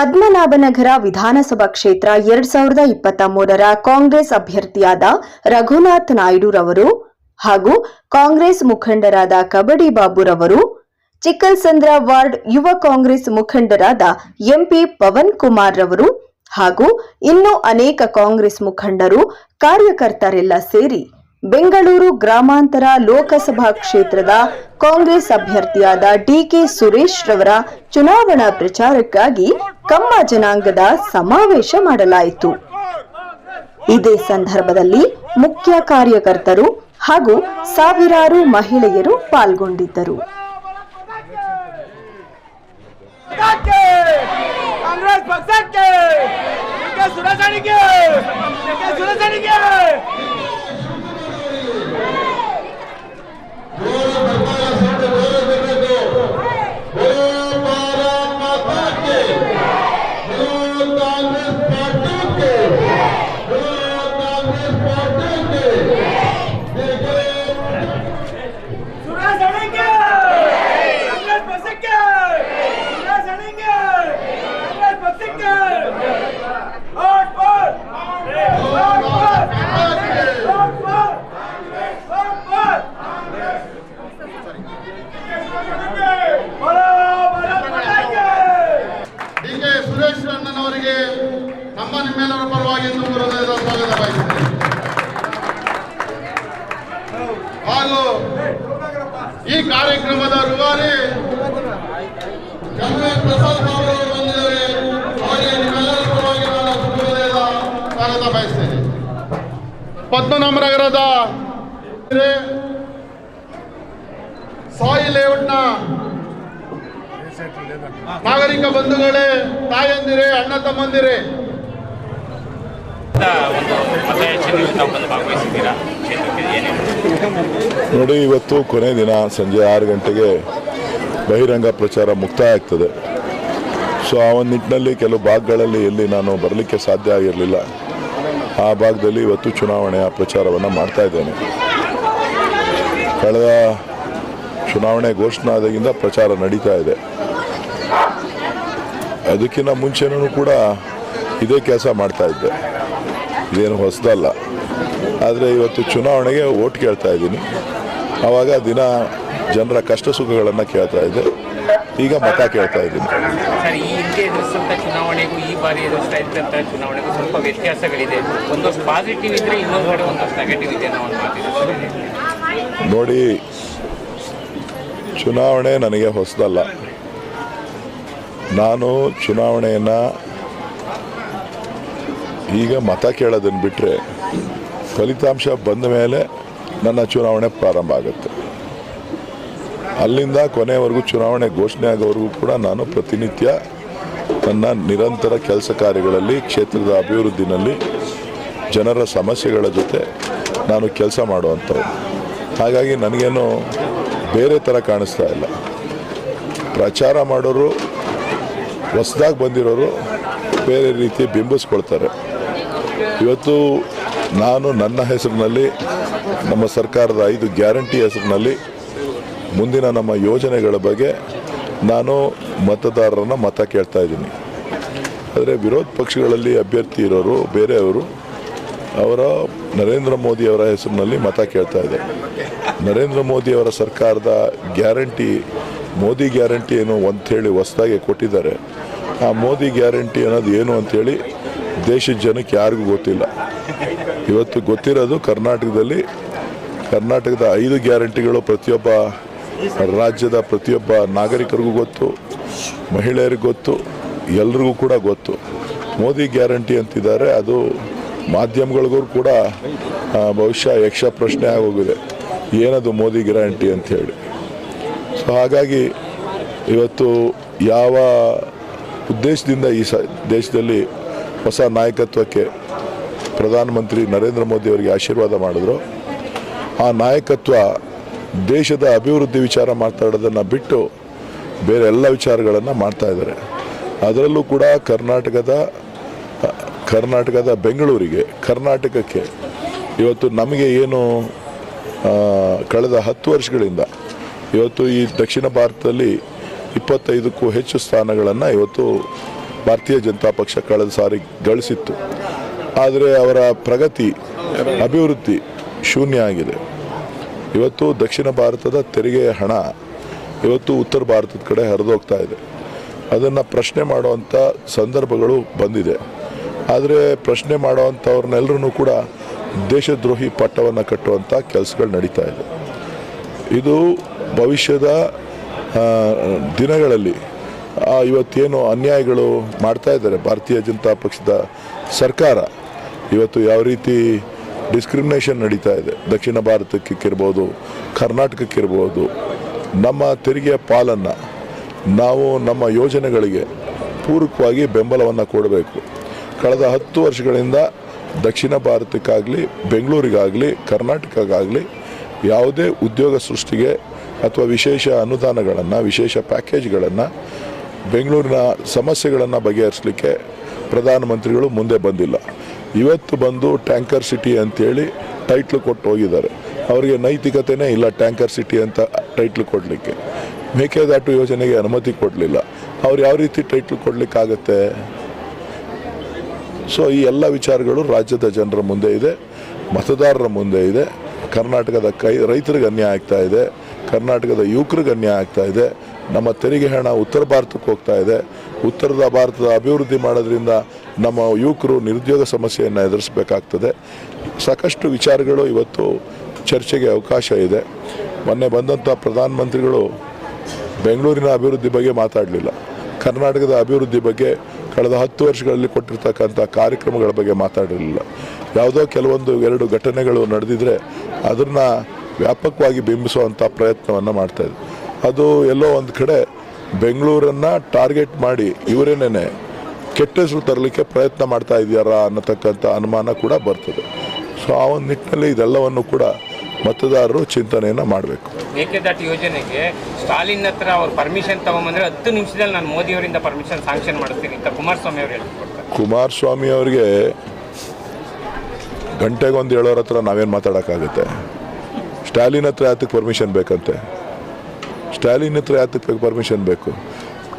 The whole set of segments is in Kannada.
ಪದ್ಮನಾಭನಗರ ವಿಧಾನಸಭಾ ಕ್ಷೇತ್ರ ಎರಡ್ ಸಾವಿರದ ಇಪ್ಪತ್ತ ಮೂರರ ಕಾಂಗ್ರೆಸ್ ಅಭ್ಯರ್ಥಿಯಾದ ರಘುನಾಥ್ ನಾಯ್ಡುರವರು ಹಾಗೂ ಕಾಂಗ್ರೆಸ್ ಮುಖಂಡರಾದ ಕಬಡ್ಡಿ ಬಾಬುರವರು, ಚಿಕ್ಕಲ್ಸಂದ್ರ ವಾರ್ಡ್ ಯುವ ಕಾಂಗ್ರೆಸ್ ಮುಖಂಡರಾದ ಎಂಪಿ ಪವನ್ ಕುಮಾರ್ ರವರು ಹಾಗೂ ಇನ್ನೂ ಅನೇಕ ಕಾಂಗ್ರೆಸ್ ಮುಖಂಡರು ಕಾರ್ಯಕರ್ತರೆಲ್ಲ ಸೇರಿ ಬೆಂಗಳೂರು ಗ್ರಾಮಾಂತರ ಲೋಕಸಭಾ ಕ್ಷೇತ್ರದ ಕಾಂಗ್ರೆಸ್ ಅಭ್ಯರ್ಥಿಯಾದ ಡಿಕೆ ಸುರೇಶ್ ರವರ ಚುನಾವಣಾ ಪ್ರಚಾರಕ್ಕಾಗಿ ಕಮ್ಮ ಜನಾಂಗದ ಸಮಾವೇಶ ಮಾಡಲಾಯಿತು. ಇದೇ ಸಂದರ್ಭದಲ್ಲಿ ಮುಖ್ಯ ಕಾರ್ಯಕರ್ತರು ಹಾಗೂ ಸಾವಿರಾರು ಮಹಿಳೆಯರು ಪಾಲ್ಗೊಂಡಿದ್ದರು. ಕಾಂಗ್ರೆಸ್ ಪದ್ಮನಾಭನಗರದ ಸಾಯಿ ಲೇಔಟ್ನ ನಾಗರಿಕ ಬಂಧುಗಳೇ, ತಾಯಂದಿರೇ, ಅಣ್ಣ ತಮ್ಮಂದಿರೆ. ನೋಡಿ, ಇವತ್ತು ಕೊನೆ ದಿನ, ಸಂಜೆ ಆರು ಗಂಟೆಗೆ ಬಹಿರಂಗ ಪ್ರಚಾರ ಮುಕ್ತಾಯ ಆಗ್ತದೆ ಸೊ, ಆ ಒಂದು ನಿಟ್ಟಿನಲ್ಲಿ ಕೆಲವು ಭಾಗಗಳಲ್ಲಿ ಎಲ್ಲಿ ನಾನು ಬರಲಿಕ್ಕೆ ಸಾಧ್ಯ ಆಗಿರಲಿಲ್ಲ. ಆ ಭಾಗದಲ್ಲಿ ಇವತ್ತು ಚುನಾವಣೆಯ ಪ್ರಚಾರವನ್ನು ಮಾಡ್ತಾ ಇದ್ದೇನೆ. ಕಳೆದ ಚುನಾವಣೆ ಘೋಷಣೆ ಆದಾಗಿಂದ ಪ್ರಚಾರ ನಡೀತಾ ಇದೆ. ಅದಕ್ಕಿಂತ ಮುಂಚೆನೂ ಕೂಡ ಇದೇ ಕೆಲಸ ಮಾಡ್ತಾ ಇದ್ದೆ. ಇದೇನು ಹೊಸದಲ್ಲ. ಆದರೆ ಇವತ್ತು ಚುನಾವಣೆಗೆ ಓಟ್ ಕೇಳ್ತಾ ಇದ್ದೀನಿ. ಆವಾಗ ದಿನ ಜನರ ಕಷ್ಟ ಸುಖಗಳನ್ನು ಕೇಳ್ತಾ ಇದ್ದೆ. ಈಗ ಮತ ಕೇಳ್ತಾ ಇದ್ದೀನಿ. ಸರ್ ಈ ಹಿಂದೆ ಎದುರಿಸಿದಂಥ ಚುನಾವಣೆಗೂ ಈ ಬಾರಿ ಎದುರಿಸ್ತಾ ಇದ್ದಂಥ ಚುನಾವಣೆಗೂ ಸ್ವಲ್ಪ ವ್ಯತ್ಯಾಸಗಳಿದೆ. ಒಂದಷ್ಟು ಪಾಸಿಟಿವ್ ಇದ್ರೆ ಇನ್ನೊಂದು ಕಡೆ ಒಂದಷ್ಟು ನೆಗೆಟಿವ್ ಇದೆ ಅನ್ನೋ ಒಂದು ನೋಡಿ ಚುನಾವಣೆ ನನಗೆ ಹೊಸದಲ್ಲ. ನಾನು ಚುನಾವಣೆಯನ್ನು ಈಗ ಮತ ಕೇಳೋದನ್ನು ಬಿಟ್ಟರೆ ಫಲಿತಾಂಶ ಬಂದ ಮೇಲೆ ನನ್ನ ಚುನಾವಣೆ ಪ್ರಾರಂಭ ಆಗುತ್ತೆ. ಅಲ್ಲಿಂದ ಕೊನೆಯವರೆಗೂ ಚುನಾವಣೆ ಘೋಷಣೆ ಆಗೋವರೆಗೂ ಕೂಡ ನಾನು ಪ್ರತಿನಿತ್ಯ ನನ್ನ ನಿರಂತರ ಕೆಲಸ ಕಾರ್ಯಗಳಲ್ಲಿ, ಕ್ಷೇತ್ರದ ಅಭಿವೃದ್ಧಿನಲ್ಲಿ ಜನರ ಸಮಸ್ಯೆಗಳ ಜೊತೆ ನಾನು ಕೆಲಸ ಮಾಡುವಂಥವ್ರು ಹಾಗಾಗಿ ನನಗೇನು ಬೇರೆ ಥರ ಕಾಣಿಸ್ತಾ ಇಲ್ಲ. ಪ್ರಚಾರ ಮಾಡೋರು, ಹೊಸದಾಗಿ ಬಂದಿರೋರು ಬೇರೆ ರೀತಿ ಬಿಂಬಿಸ್ಕೊಳ್ತಾರೆ. ಇವತ್ತು ನಾನು ನನ್ನ ಹೆಸರಿನಲ್ಲಿ, ನಮ್ಮ ಸರ್ಕಾರದ ಐದು ಗ್ಯಾರಂಟಿ ಹೆಸರಿನಲ್ಲಿ ಮುಂದಿನ ನಮ್ಮ ಯೋಜನೆಗಳ ಬಗ್ಗೆ ನಾನು ಮತದಾರರನ್ನ ಮತ ಕೇಳ್ತಾ ಇದ್ದೀನಿ. ಆದರೆ ವಿರೋಧ ಪಕ್ಷಗಳಲ್ಲಿ ಅಭ್ಯರ್ಥಿ ಇರೋರು, ಬೇರೆಯವರು ಅವರ ನರೇಂದ್ರ ಮೋದಿಯವರ ಹೆಸರಿನಲ್ಲಿ ಮತ ಕೇಳ್ತಾ ಇದೆ ನರೇಂದ್ರ ಮೋದಿಯವರ ಸರ್ಕಾರದ ಗ್ಯಾರಂಟಿ, ಮೋದಿ ಗ್ಯಾರಂಟಿ ಏನು ಅಂಥೇಳಿ ಹೊಸದಾಗಿ ಕೊಟ್ಟಿದ್ದಾರೆ. ಆ ಮೋದಿ ಗ್ಯಾರಂಟಿ ಅನ್ನೋದು ಏನು ಅಂಥೇಳಿ ದೇಶದ ಜನಕ್ಕೆ ಯಾರಿಗೂ ಗೊತ್ತಿಲ್ಲ. ಇವತ್ತು ಗೊತ್ತಿರೋದು ಕರ್ನಾಟಕದಲ್ಲಿ, ಕರ್ನಾಟಕದ ಐದು ಗ್ಯಾರಂಟಿಗಳು ಪ್ರತಿಯೊಬ್ಬ ರಾಜ್ಯದ ಪ್ರತಿಯೊಬ್ಬ ನಾಗರಿಕರಿಗೂ ಗೊತ್ತು, ಮಹಿಳೆಯರಿಗೂ ಗೊತ್ತು, ಎಲ್ರಿಗೂ ಕೂಡ ಗೊತ್ತು. ಮೋದಿ ಗ್ಯಾರಂಟಿ ಅಂತಿದ್ದಾರೆ, ಅದು ಮಾಧ್ಯಮಗಳಿಗೂ ಕೂಡ ಬಹುಶಃ ಯಕ್ಷ ಪ್ರಶ್ನೆ ಆಗೋಗಿದೆ. ಏನದು ಮೋದಿ ಗ್ಯಾರಂಟಿ ಅಂಥೇಳಿ ಸೊ ಹಾಗಾಗಿ ಇವತ್ತು ಯಾವ ಉದ್ದೇಶದಿಂದ ಈ ಸ, ದೇಶದಲ್ಲಿ ಹೊಸ ನಾಯಕತ್ವಕ್ಕೆ ಪ್ರಧಾನಮಂತ್ರಿ ನರೇಂದ್ರ ಮೋದಿ ಅವರಿಗೆ ಆಶೀರ್ವಾದ ಮಾಡಿದ್ರು, ಆ ನಾಯಕತ್ವ ದೇಶದ ಅಭಿವೃದ್ಧಿ ವಿಚಾರ ಮಾತಾಡೋದನ್ನು ಬಿಟ್ಟು ಬೇರೆ ಎಲ್ಲ ವಿಚಾರಗಳನ್ನು ಮಾಡ್ತಾ ಇದ್ದಾರೆ. ಅದರಲ್ಲೂ ಕೂಡ ಕರ್ನಾಟಕದ ಕರ್ನಾಟಕದ ಬೆಂಗಳೂರಿಗೆ, ಕರ್ನಾಟಕಕ್ಕೆ ಇವತ್ತು ನಮಗೆ ಏನು ಕಳೆದ ಹತ್ತು ವರ್ಷಗಳಿಂದ ಇವತ್ತು ಈ ದಕ್ಷಿಣ ಭಾರತದಲ್ಲಿ ಇಪ್ಪತ್ತೈದಕ್ಕೂ ಹೆಚ್ಚು ಸ್ಥಾನಗಳನ್ನು ಇವತ್ತು ಭಾರತೀಯ ಜನತಾ ಪಕ್ಷ ಕಳೆದ ಸಾರಿ ಗಳಿಸಿತ್ತು. ಆದರೆ ಅವರ ಪ್ರಗತಿ, ಅಭಿವೃದ್ಧಿ ಶೂನ್ಯ ಆಗಿದೆ. ಇವತ್ತು ದಕ್ಷಿಣ ಭಾರತದ ತೆರಿಗೆಯ ಹಣ ಇವತ್ತು ಉತ್ತರ ಭಾರತದ ಕಡೆ ಹರಿದೋಗ್ತಾ ಇದೆ. ಅದನ್ನು ಪ್ರಶ್ನೆ ಮಾಡುವಂಥ ಸಂದರ್ಭಗಳು ಬಂದಿದೆ. ಆದರೆ ಪ್ರಶ್ನೆ ಮಾಡುವಂಥವ್ರನ್ನೆಲ್ಲರೂ ಕೂಡ ದೇಶದ್ರೋಹಿ ಪಟ್ಟವನ್ನು ಕಟ್ಟುವಂಥ ಕೆಲಸಗಳು ನಡೀತಾ ಇದೆ. ಇದು ಭವಿಷ್ಯದ ದಿನಗಳಲ್ಲಿ ಇವತ್ತೇನು ಅನ್ಯಾಯಗಳು ಮಾಡ್ತಾ ಇದ್ದಾರೆ ಭಾರತೀಯ ಜನತಾ ಪಕ್ಷದ ಸರ್ಕಾರ? ಇವತ್ತು ಯಾವ ರೀತಿ ಡಿಸ್ಕ್ರಿಮಿನೇಷನ್ ನಡೀತಾ ಇದೆ. ದಕ್ಷಿಣ ಭಾರತಕ್ಕಿರ್ಬೋದು, ಕರ್ನಾಟಕಕ್ಕಿರ್ಬೋದು, ನಮ್ಮ ತೆರಿಗೆಯ ಪಾಲನ್ನು ನಾವು ನಮ್ಮ ಯೋಜನೆಗಳಿಗೆ ಪೂರಕವಾಗಿ ಬೆಂಬಲವನ್ನು ಕೊಡಬೇಕು. ಕಳೆದ ಹತ್ತು ವರ್ಷಗಳಿಂದ ದಕ್ಷಿಣ ಭಾರತಕ್ಕಾಗಲಿ, ಬೆಂಗಳೂರಿಗಾಗಲಿ, ಕರ್ನಾಟಕಕ್ಕಾಗಲಿ ಯಾವುದೇ ಉದ್ಯೋಗ ಸೃಷ್ಟಿಗೆ ಅಥವಾ ವಿಶೇಷ ಅನುದಾನಗಳನ್ನು, ವಿಶೇಷ ಪ್ಯಾಕೇಜ್ಗಳನ್ನು, ಬೆಂಗಳೂರಿನ ಸಮಸ್ಯೆಗಳನ್ನು ಬಗೆಹರಿಸಲಿಕ್ಕೆ ಪ್ರಧಾನಮಂತ್ರಿಗಳು ಮುಂದೆ ಬಂದಿಲ್ಲ. ಇವತ್ತು ಬಂದು ಟ್ಯಾಂಕರ್ ಸಿಟಿ ಅಂತೇಳಿ ಟೈಟ್ಲು ಕೊಟ್ಟು ಹೋಗಿದ್ದಾರೆ. ಅವರಿಗೆ ನೈತಿಕತೆನೇ ಇಲ್ಲ ಟ್ಯಾಂಕರ್ ಸಿಟಿ ಅಂತ ಟೈಟ್ಲ್ ಕೊಡಲಿಕ್ಕೆ. ಮೇಕೆದಾಟು ಯೋಜನೆಗೆ ಅನುಮತಿ ಕೊಡಲಿಲ್ಲ. ಅವ್ರು ಯಾವ ರೀತಿ ಟೈಟ್ಲ್ ಕೊಡಲಿಕ್ಕಾಗತ್ತೆ? ಸೊ ಈ ಎಲ್ಲ ವಿಚಾರಗಳು ರಾಜ್ಯದ ಜನರ ಮುಂದೆ ಇದೆ. ಮತದಾರರ ಮುಂದೆ ಇದೆ. ಕರ್ನಾಟಕದ ಕೈ, ರೈತರಿಗೆ ಅನ್ಯಾಯ ಆಗ್ತಾ ಇದೆ. ಕರ್ನಾಟಕದ ಯುವಕರಿಗೆ ಅನ್ಯಾಯ ಆಗ್ತಾ ಇದೆ. ನಮ್ಮ ತೆರಿಗೆ ಹಣ ಉತ್ತರ ಭಾರತಕ್ಕೆ ಹೋಗ್ತಾ ಇದೆ. ಉತ್ತರದ ಭಾರತದ ಅಭಿವೃದ್ಧಿ ಮಾಡೋದ್ರಿಂದ ನಮ್ಮ ಯುವಕರು ನಿರುದ್ಯೋಗ ಸಮಸ್ಯೆಯನ್ನು ಎದುರಿಸಬೇಕಾಗ್ತದೆ. ಸಾಕಷ್ಟು ವಿಚಾರಗಳು ಇವತ್ತು ಚರ್ಚೆಗೆ ಅವಕಾಶ ಇದೆ. ಮೊನ್ನೆ ಬಂದಂಥ ಪ್ರಧಾನಮಂತ್ರಿಗಳು ಬೆಂಗಳೂರಿನ ಅಭಿವೃದ್ಧಿ ಬಗ್ಗೆ ಮಾತಾಡಲಿಲ್ಲ. ಕರ್ನಾಟಕದ ಅಭಿವೃದ್ಧಿ ಬಗ್ಗೆ ಕಳೆದ ಹತ್ತು ವರ್ಷಗಳಲ್ಲಿ ಕೊಟ್ಟಿರ್ತಕ್ಕಂಥ ಕಾರ್ಯಕ್ರಮಗಳ ಬಗ್ಗೆ ಮಾತಾಡಿರಲಿಲ್ಲ ಯಾವುದೋ ಕೆಲವೊಂದು ಎರಡು ಘಟನೆಗಳು ನಡೆದಿದ್ರೆ ಅದನ್ನು ವ್ಯಾಪಕವಾಗಿ ಬಿಂಬಿಸುವಂಥ ಪ್ರಯತ್ನವನ್ನು ಮಾಡ್ತಾಯಿದ್ರು ಅದು ಎಲ್ಲೋ ಒಂದು ಕಡೆ ಬೆಂಗಳೂರನ್ನು ಟಾರ್ಗೆಟ್ ಮಾಡಿ ಇವರೇನೇ ಕೆಟ್ಟ ಹೆಸರು ತರಲಿಕ್ಕೆ ಪ್ರಯತ್ನ ಮಾಡ್ತಾ ಇದೆಯಾರಾ ಅನ್ನತಕ್ಕಂಥ ಅನುಮಾನ ಕೂಡ ಬರ್ತದೆ. ಸೊ ಆ ಒಂದು ನಿಟ್ಟಿನಲ್ಲಿ ಇದೆಲ್ಲವನ್ನು ಕೂಡ ಮತದಾರರು ಚಿಂತನೆಯನ್ನು ಮಾಡಬೇಕು. ಮೇಕೆದಾಟು ಯೋಜನೆಗೆ ಸ್ಟಾಲಿನ್ ಹತ್ರ ಅವ್ರು ಪರ್ಮಿಷನ್ ತಗೊಂಬಂದ್ರೆ ಹತ್ತು ನಿಮಿಷದಲ್ಲಿ ನಾನು ಮೋದಿ ಅವರಿಂದ ಪರ್ಮಿಷನ್ ಸ್ಯಾಂಕ್ಷನ್ ಮಾಡ್ತೀನಿ ಅಂತ ಕುಮಾರಸ್ವಾಮಿ ಅವರು ಹೇಳ್ಕೊಡ್ತಾರೆ ಕುಮಾರಸ್ವಾಮಿ ಅವರಿಗೆ ಗಂಟೆಗೊಂದು ಹೇಳೋರ ಹತ್ರ ನಾವೇನು ಮಾತಾಡೋಕ್ಕಾಗುತ್ತೆ? ಸ್ಟಾಲಿನ್ ಹತ್ರ ಯಾತಕ್ಕೆ ಪರ್ಮಿಷನ್ ಬೇಕಂತೆ? ಸ್ಟಾಲಿನ್ ಹತ್ರ ಯಾತಕ್ಕೆ ಪರ್ಮಿಷನ್ ಬೇಕು?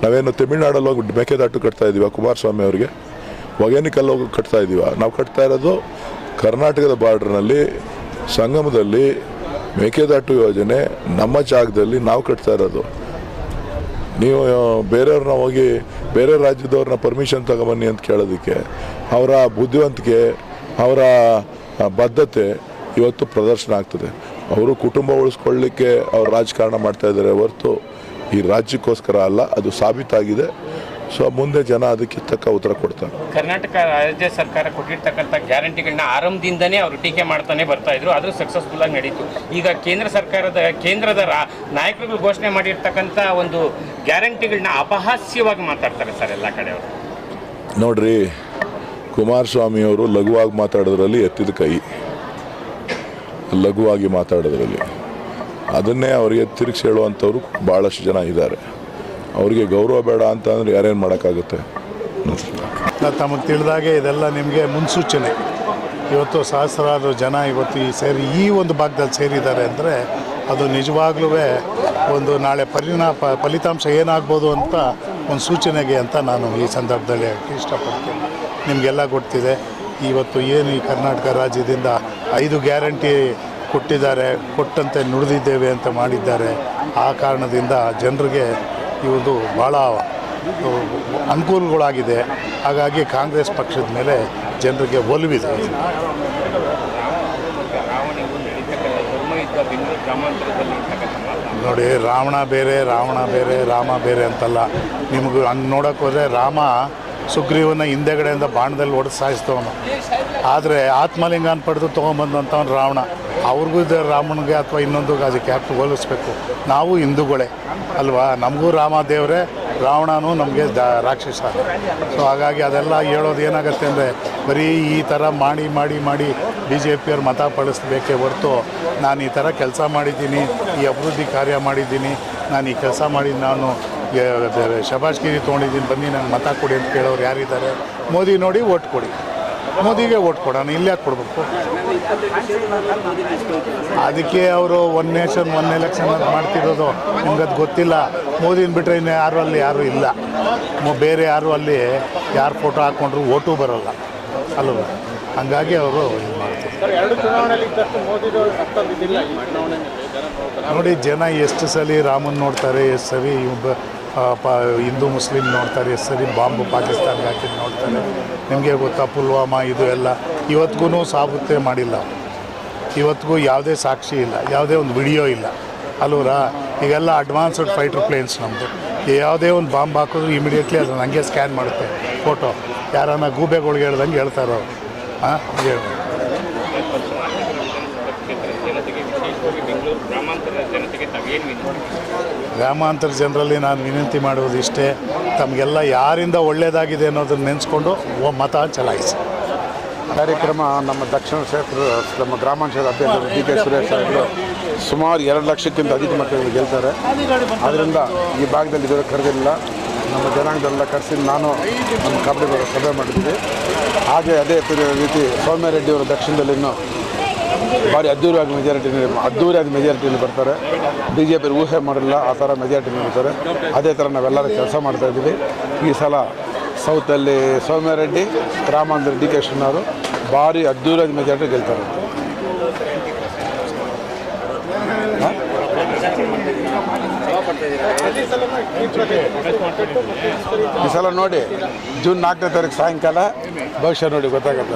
ನಾವೇನು ತಮಿಳ್ನಾಡಲ್ಲಿ ಹೋಗಿ ಮೇಕೆದಾಟು ಕಟ್ತಾ ಇದೀವ ಕುಮಾರಸ್ವಾಮಿ ಅವರಿಗೆ? ಒಗೇನಿಕಲ್ಲಿ ಹೋಗಿ ಕಟ್ತಾ ಇದೀವ? ನಾವು ಕಟ್ತಾ ಇರೋದು ಕರ್ನಾಟಕದ ಬಾರ್ಡ್ರ್ನಲ್ಲಿ, ಸಂಗಮದಲ್ಲಿ ಮೇಕೆದಾಟು ಯೋಜನೆ ನಮ್ಮ ಜಾಗದಲ್ಲಿ ನಾವು ಕಟ್ತಾ ಇರೋದು. ನೀವು ಬೇರೆಯವ್ರನ್ನ ಹೋಗಿ ಬೇರೆ ರಾಜ್ಯದವ್ರನ್ನ ಪರ್ಮಿಷನ್ ತಗೊಂಬನ್ನಿ ಅಂತ ಕೇಳೋದಕ್ಕೆ ಅವರ ಬುದ್ಧಿವಂತಿಕೆ, ಅವರ ಬದ್ಧತೆ ಇವತ್ತು ಪ್ರದರ್ಶನ ಆಗ್ತದೆ. ಅವರು ಕುಟುಂಬ ಉಳಿಸ್ಕೊಳ್ಳಿಕ್ಕೆ ಅವ್ರು ರಾಜಕಾರಣ ಮಾಡ್ತಾ ಇದ್ದಾರೆ ಹೊರತು ಈ ರಾಜ್ಯಕ್ಕೋಸ್ಕರ ಅಲ್ಲ ಅದು ಸಾಬೀತಾಗಿದೆ. ಸೊ ಮುಂದೆ ಜನ ಅದಕ್ಕೆ ತಕ್ಕ ಉತ್ತರ ಕೊಡ್ತಾರೆ. ಕರ್ನಾಟಕ ರಾಜ್ಯ ಸರ್ಕಾರ ಕೊಟ್ಟಿರ್ತಕ್ಕಂಥ ಗ್ಯಾರಂಟಿಗಳನ್ನ ಆರಂಭದಿಂದನೇ ಅವರು ಟೀಕೆ ಮಾಡ್ತಾನೆ ಬರ್ತಾ ಇದ್ರು ಅದು ಸಕ್ಸಸ್ಫುಲ್ ಆಗಿ ನಡೀತು. ಈಗ ಕೇಂದ್ರ ಸರ್ಕಾರದ ಕೇಂದ್ರದ ನಾಯಕರುಗಳು ಘೋಷಣೆ ಮಾಡಿರ್ತಕ್ಕಂಥ ಒಂದು ಗ್ಯಾರಂಟಿಗಳನ್ನ ಅಪಹಾಸ್ಯವಾಗಿ ಮಾತಾಡ್ತಾರೆ ಸರ್ ಎಲ್ಲ ಕಡೆಯವರು ನೋಡ್ರಿ ಕುಮಾರಸ್ವಾಮಿಯವರು ಲಘುವಾಗಿ ಮಾತಾಡೋದ್ರಲ್ಲಿ ಎತ್ತಿದ ಕೈ. ಲಘುವಾಗಿ ಮಾತಾಡೋದ್ರಲ್ಲಿ. ಅದನ್ನೇ ಅವರಿಗೆ ತಿರುಗಿಸಿ ಹೇಳುವಂಥವ್ರು ಭಾಳಷ್ಟು ಜನ ಇದ್ದಾರೆ. ಅವರಿಗೆ ಗೌರವ ಬೇಡ ಅಂತ ಅಂದರೆ ಯಾರೇನು ಮಾಡೋಕ್ಕಾಗುತ್ತೆ? ತಮಗೆ ತಿಳಿದಾಗೆ ಇದೆಲ್ಲ ನಿಮಗೆ ಮುನ್ಸೂಚನೆ. ಇವತ್ತು ಸಹಸ್ರಾರು ಜನ ಇವತ್ತು ಈ ಸೇರಿ ಈ ಒಂದು ಭಾಗದಲ್ಲಿ ಸೇರಿದ್ದಾರೆ ಅಂದರೆ ಅದು ನಿಜವಾಗ್ಲೂ ಒಂದು ನಾಳೆ ಪರಿಣಾಮ ಫಲಿತಾಂಶ ಏನಾಗ್ಬೋದು ಅಂತ ಒಂದು ಸೂಚನೆಗೆ ಅಂತ ನಾನು ಈ ಸಂದರ್ಭದಲ್ಲಿ ಇಷ್ಟಪಡ್ತೀನಿ. ನಿಮಗೆಲ್ಲ ಗೊತ್ತಿದೆ. ಇವತ್ತು ಏನು ಈ ಕರ್ನಾಟಕ ರಾಜ್ಯದಿಂದ ಐದು ಗ್ಯಾರಂಟಿ ಕೊಟ್ಟಿದ್ದಾರೆ, ಕೊಟ್ಟಂತೆ ನುಡಿದಿದ್ದೇವೆ ಅಂತ ಮಾಡಿದ್ದಾರೆ. ಆ ಕಾರಣದಿಂದ ಜನರಿಗೆ ಇವೊಂದು ಭಾಳ ಅನುಕೂಲಗಳಾಗಿದೆ. ಹಾಗಾಗಿ ಕಾಂಗ್ರೆಸ್ ಪಕ್ಷದ ಮೇಲೆ ಜನರಿಗೆ ಒಲವಿದೆ. ನೋಡಿ, ರಾವಣ ಬೇರೆ ರಾವಣ ಬೇರೆ, ರಾಮ ಬೇರೆ ಅಂತಲ್ಲ. ನಿಮಗೆ ಹಂಗೆ ನೋಡೋಕೆ ಹೋದರೆ ರಾಮ ಸುಗ್ರೀವನ ಹಿಂದೆಗಡೆಯಿಂದ ಬಾಣದಲ್ಲಿ ಹೊಡೆದು ಸಾಯಿಸ್ತವನು ಆದರೆ ಆತ್ಮಲಿಂಗನ ಪಡೆದು ತೊಗೊಂಬಂದಂಥವನು ರಾವಣ. ಅವ್ರಿಗೂ ಇದೆ ರಾಮನಿಗೆ ಅಥವಾ ಇನ್ನೊಂದು ಅದಕ್ಕೆ ಯಾಕೆ ಹೋಲಿಸ್ಬೇಕು. ನಾವು ಹಿಂದೂಗಳೇ, ಅಲ್ವಾ? ನಮಗೂ ರಾಮ ದೇವರೇ, ರಾವಣನೂ ನಮಗೆ ದ ರಾಕ್ಷಸ. ಸೊ ಹಾಗಾಗಿ ಅದೆಲ್ಲ ಹೇಳೋದು ಏನಾಗುತ್ತೆ ಅಂದರೆ, ಬರೀ ಈ ಥರ ಮಾಡಿ ಮಾಡಿ ಮಾಡಿ ಬಿ ಜೆ ಪಿಯವ್ರು ಮತ ಪಡಿಸ್ಬೇಕೇ ಹೊರತು ನಾನು ಈ ಥರ ಕೆಲಸ ಮಾಡಿದ್ದೀನಿ, ಈ ಅಭಿವೃದ್ಧಿ ಕಾರ್ಯ ಮಾಡಿದ್ದೀನಿ, ನಾನು ಈ ಕೆಲಸ ಮಾಡಿ ನಾನು ಶಬಾಷ್ಗಿರಿ ತೊಗೊಂಡಿದ್ದೀನಿ ಬನ್ನಿ ನಂಗೆ ಮತ ಕೊಡಿ ಅಂತ ಕೇಳೋರು ಯಾರಿದ್ದಾರೆ? ಮೋದಿ ನೋಡಿ ಓಟ್ ಕೊಡಿ. ಮೋದಿಗೆ ಓಟ್ ಕೊಡೋಣ ಇಲ್ಲಿ ಯಾಕೆ ಕೊಡಬೇಕು? ಅದಕ್ಕೆ ಅವರು ಒನ್ ನೇಷನ್ ಒನ್ ಎಲೆಕ್ಷನ್ ಅಂತ ಮಾಡ್ತಿರೋದು. ನಿಮ್ಗೆ ಅದು ಗೊತ್ತಿಲ್ಲ. ಮೋದಿನ ಬಿಟ್ಟರೆ ಇನ್ನು ಯಾರು ಅಲ್ಲಿ ಯಾರೂ ಇಲ್ಲ. ಬೇರೆ ಯಾರು ಅಲ್ಲಿ ಯಾರು ಫೋಟೋ ಹಾಕ್ಕೊಂಡ್ರು ಓಟು ಬರೋಲ್ಲ. ಅಲ್ವ? ಹಂಗಾಗಿ ಅವರು ಇದು ಮಾಡ್ತಾರೆ ನೋಡಿ ಜನ ಎಷ್ಟು ಸಲ ರಾಮನ್ ನೋಡ್ತಾರೆ ಎಷ್ಟು ಸರಿ ಪ, ಹಿಂದೂ ಮುಸ್ಲಿಂ ನೋಡ್ತಾರೆ ಸರಿ ಬಾಂಬ್ ಪಾಕಿಸ್ತಾನ್ಗೆ ಹಾಕಿದ್ದು ನೋಡ್ತಾರೆ. ನಿಮಗೆ ಗೊತ್ತಾ, ಪುಲ್ವಾಮಾ ಇದು ಎಲ್ಲ ಇವತ್ತಿಗೂ ಸಾಬುತ್ತೆ ಮಾಡಿಲ್ಲ. ಇವತ್ತಿಗೂ ಯಾವುದೇ ಸಾಕ್ಷಿ ಇಲ್ಲ, ಯಾವುದೇ ಒಂದು ವಿಡಿಯೋ ಇಲ್ಲ. ಅಲ್ವರಾ ಈಗೆಲ್ಲ ಅಡ್ವಾನ್ಸ್ಡ್ ಫೈಟರ್ ಪ್ಲೇನ್ಸ್ ನಮ್ಮದು ಯಾವುದೇ ಒಂದು ಬಾಂಬ್ ಹಾಕಿದ್ರು ಇಮಿಡಿಯೇಟ್ಲಿ ಅದು ನನಗೆ ಸ್ಕ್ಯಾನ್ ಮಾಡುತ್ತೆ. ಫೋಟೋ ಯಾರನ್ನ ಗೂಬೆಗಳಿಗೆ ಹೇಳ್ದಂಗೆ ಹೇಳ್ತಾರೆ ಅವರು. ಹಾಂ ಹೇಳಿ ಗ್ರಾಮಾಂತರದ ಜನತೆಗೆ ತಾವೇನು ಗ್ರಾಮಾಂತರ ಜನರಲ್ಲಿ ನಾನು ವಿನಂತಿ ಮಾಡುವುದು ಇಷ್ಟೇ, ತಮಗೆಲ್ಲ ಯಾರಿಂದ ಒಳ್ಳೆಯದಾಗಿದೆ ಅನ್ನೋದನ್ನು ನೆನೆಸ್ಕೊಂಡು ಮತ ಚಲಾಯಿಸಿ. ಕಾರ್ಯಕ್ರಮ ನಮ್ಮ ದಕ್ಷಿಣ ಕ್ಷೇತ್ರ ನಮ್ಮ ಗ್ರಾಮಾಂತರ ಅಭ್ಯರ್ಥಿ ಡಿ ಕೆ ಸುರೇಶ್ ಅವರು ಸುಮಾರು ಎರಡು ಲಕ್ಷಕ್ಕಿಂತ ಅಧಿಕ ಮಕ್ಕಳು ಗೆಲ್ತಾರೆ. ಆದ್ದರಿಂದ ಈ ಭಾಗದಲ್ಲಿ ಇದರ ಕರೆದಿಲ್ಲ. ನಮ್ಮ ಜನಾಂಗದಲ್ಲ ಕರೆಸಿ ನಾನು ನಮ್ಮ ಕಬಡ್ಡಿ ಸಭೆ ಮಾಡಿದ್ವಿ ಹಾಗೆ ಅದೇ ರೀತಿ ಸೌಮ್ಯ ರೆಡ್ಡಿಯವರು ದಕ್ಷಿಣದಲ್ಲಿ ಇನ್ನೂ ಭಾರಿ ಅದ್ದೂರಿಯಾಗಿ ಮೆಜಾರಿಟಿ ಅದ್ದೂರಿಯಾದ ಮೆಜಾರಿಟಿಯಲ್ಲಿ ಬರ್ತಾರೆ. ಬಿ ಜೆ ಪಿ ಊಹೆ ಮಾಡಿಲ್ಲ, ಆ ಥರ ಮೆಜಾರಿಟಿ ಬರ್ತಾರೆ. ಅದೇ ಥರ ನಾವೆಲ್ಲರೂ ಕೆಲಸ ಮಾಡ್ತಾ ಇದ್ದೀವಿ. ಈ ಸಲ ಸೌತಲ್ಲಿ ಸೌಮ್ಯರೆಡ್ಡಿ ಗ್ರಾಮಾಂತರ ಡಿ ಕೆ ಅವರು ಭಾರಿ ಅದ್ದೂರಿಯಾದ ಮೆಜಾರಿಟಿ ಗೆಲ್ತಾರೆ. ಈ ಸಲ ನೋಡಿ, ಜೂನ್ ನಾಲ್ಕನೇ ತಾರೀಕು ಸಾಯಂಕಾಲ, ಭವಿಷ್ಯ ನೋಡಿ ಗೊತ್ತಾಗುತ್ತೆ